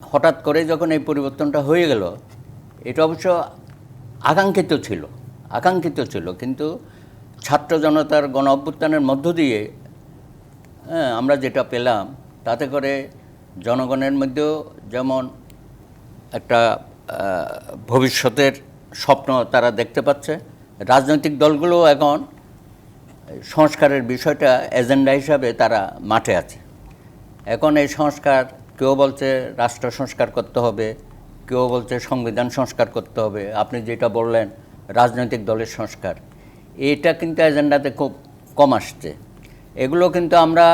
হঠাৎ করে যখন এই পরিবর্তনটা হয়ে গেল, এটা অবশ্য আকাঙ্ক্ষিত ছিল আকাঙ্ক্ষিত ছিল, কিন্তু ছাত্র জনতার গণ অভ্যুত্থানের মধ্য দিয়ে হ্যাঁ আমরা যেটা পেলাম, তাতে করে জনগণের মধ্যেও যেমন একটা ভবিষ্যতের স্বপ্ন তারা দেখতে পাচ্ছে, রাজনৈতিক দলগুলো এখন সংস্কারের বিষয়টা এজেন্ডা হিসাবে তারা মাঠে আছে। এখন এই সংস্কার কেউ বলছে রাষ্ট্র সংস্কার করতে হবে কেউ বলছে সংবিধান সংস্কার করতে হবে আপনি যেটা বললেন রাজনৈতিক দলের সংস্কার এটা কিন্তু এজেন্ডাতে খুব কম আসছে। এগুলো কিন্তু আমরা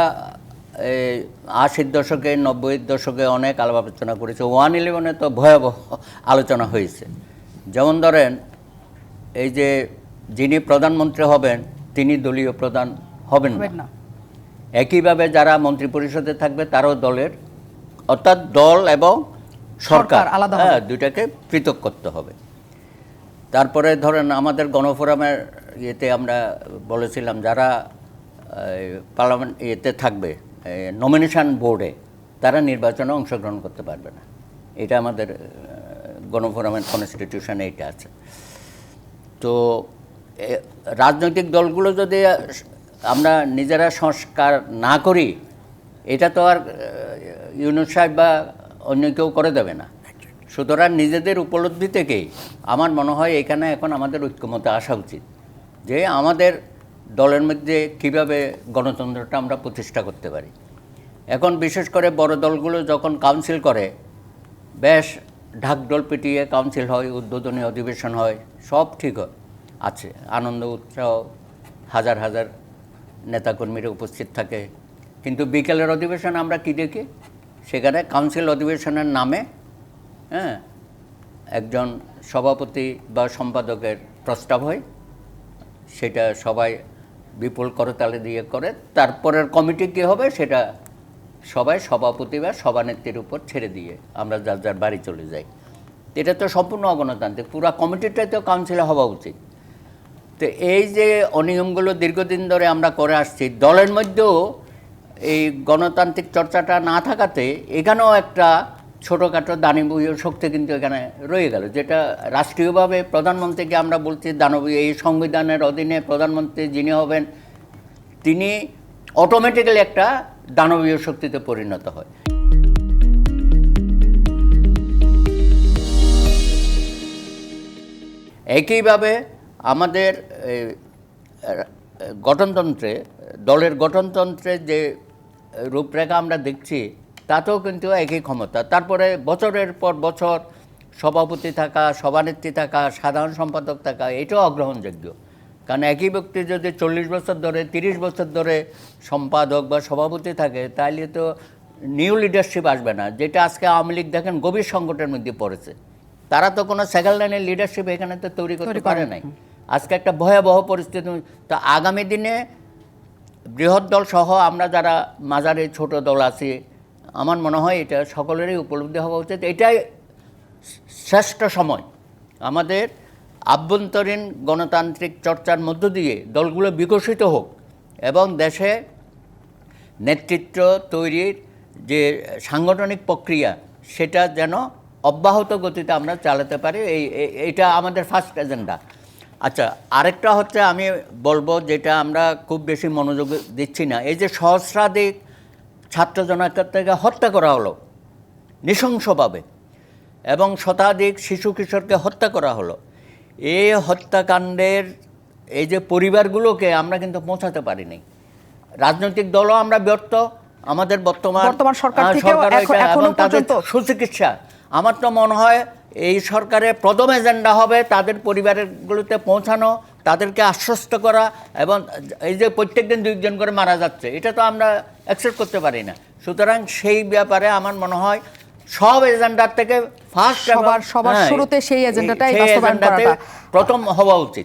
এই আশির দশকে নব্বইয়ের দশকে অনেক আলাপ আলোচনা করেছি। ওয়ান ইলেভেনে তো ভয়াবহ আলোচনা হয়েছে। যেমন ধরেন এই যে যিনি প্রধানমন্ত্রী হবেন তিনি দলীয় প্রধান হবেন না। একইভাবে যারা মন্ত্রিপরিষদে থাকবে তারাও দলের অর্থাৎ দল এবং সরকার। আলাদা হ্যাঁ দুইটাকে পৃথক করতে হবে। তারপরে ধরেন আমাদের গণফোরামের ইয়েতে আমরা বলেছিলাম যারা পার্লামেন্ট ইয়েতে থাকবে নমিনেশন বোর্ডে তারা নির্বাচনে অংশগ্রহণ করতে পারবে না। এটা আমাদের গণফোরামের কনস্টিটিউশনে এটা আছে। তো রাজনৈতিক দলগুলো যদি আমরা নিজেরা সংস্কার না করি এটা তো আর ইউনুস সাহেব বা অন্য কেউ করে দেবে না। সুতরাং নিজেদের উপলব্ধি থেকেই আমার মনে হয় এখানে এখন আমাদের ঐক্যমতে আসা উচিত যে আমাদের দলের মধ্যে কীভাবে গণতন্ত্রটা আমরা প্রতিষ্ঠা করতে পারি। এখন বিশেষ করে বড় দলগুলো যখন কাউন্সিল করে, বেশ ঢাকঢোল পিটিয়ে কাউন্সিল হয়, উদ্বোধনী অধিবেশন হয়, সব ঠিক আছে, আনন্দ, উৎসাহ, হাজার হাজার নেতাকর্মীরা উপস্থিত থাকে কিন্তু বিকেলের অধিবেশন আমরা কি দেখি? সেখানে কাউন্সিল অধিবেশনের নামে হ্যাঁ একজন সভাপতি বা সম্পাদকের প্রস্তাব হয়। সেটা সবাই বিপুল করতালে দিয়ে করে। তারপরের কমিটি কী হবে সেটা সবাই সভাপতি বা সভানেত্রীর উপর ছেড়ে দিয়ে আমরা যার যার বাড়ি চলে যাই। এটা তো সম্পূর্ণ অগণতান্ত্রিক। পুরো কমিটিটাই তো কাউন্সিলে হওয়া উচিত। তো এই যে অনিয়মগুলো দীর্ঘদিন ধরে আমরা করে আসছি, দলের মধ্যেও এই গণতান্ত্রিক চর্চাটা না থাকাতে এখানেও একটা ছোটোখাটো দানবীয় শক্তি কিন্তু এখানে রয়ে গেল, যেটা রাষ্ট্রীয়ভাবে প্রধানমন্ত্রীকে আমরা বলছি দানবীয়, এই সংবিধানের অধীনে প্রধানমন্ত্রী যিনি হবেন, তিনি অটোমেটিক্যালি একটা দানবীয় শক্তিতে পরিণত হয়। একইভাবে আমাদের গঠনতন্ত্রে, দলের গঠনতন্ত্রে যে রূপরেখা আমরা দেখছি তাতেও কিন্তু একই ক্ষমতা। তারপরে বছরের পর বছর সভাপতি থাকা সভানেত্রী থাকা সাধারণ সম্পাদক থাকা এটাও অগ্রহণযোগ্য। কারণ একই ব্যক্তি যদি চল্লিশ বছর ধরে তিরিশ বছর ধরে সম্পাদক বা সভাপতি থাকে তাহলে তো নিউ লিডারশিপ আসবে না। যেটা আজকে আওয়ামী লীগ দেখেন গভীর সংকটের মধ্যে পড়েছে। তারা তো কোনো সেকেন্ড লাইনের লিডারশিপ এখানে তো তৈরি করতে পারে নাই। আজকে একটা ভয়াবহ পরিস্থিতি তো আগামী দিনে বৃহৎ দল সহ আমরা যারা মাঝারি ছোট দল আছি, আমার মনে হয় এটা সকলেরই উপলব্ধি হওয়া উচিত। এটাই শ্রেষ্ঠ সময়। আমাদের আভ্যন্তরীণ গণতান্ত্রিক চর্চার মধ্য দিয়ে দলগুলো বিকশিত হোক এবং দেশে নেতৃত্ব তৈরির যে সাংগঠনিক প্রক্রিয়া, সেটা যেন অব্যাহত গতিতে আমরা চালাতে পারি। এই এইটা আমাদের ফার্স্ট এজেন্ডা আচ্ছা আরেকটা হচ্ছে আমি বলব যেটা আমরা খুব বেশি মনোযোগ দিচ্ছি না এই যে সহস্রাধিক ছাত্র জনতাকে হত্যা করা হলো নৃশংসভাবে এবং শতাধিক শিশু কিশোরকে হত্যা করা হলো এই হত্যাকাণ্ডের এই যে পরিবারগুলোকে আমরা কিন্তু পৌঁছাতে পারিনি। রাজনৈতিক দলও আমরা ব্যর্থ আমাদের বর্তমান বর্তমান সরকার থেকেও এখনও পর্যন্ত- সুচিকিৎসা আমার তো মনে হয় এই সরকারের প্রথম এজেন্ডা হবে তাদের পরিবারগুলোতে পৌঁছানো তাদেরকে আশ্বস্ত করা এবং এই যে প্রত্যেক দিন দুইজন করে মারা যাচ্ছে এটা তো আমরা অ্যাকসেপ্ট করতে পারি না সুতরাং সেই ব্যাপারে আমার মনে হয় সব এজেন্ডার থেকে ফার্স্ট সবার- সবার শুরুতে সেই এজেন্ডাটাই বাস্তবায়ন করাটা। প্রথম হওয়া উচিত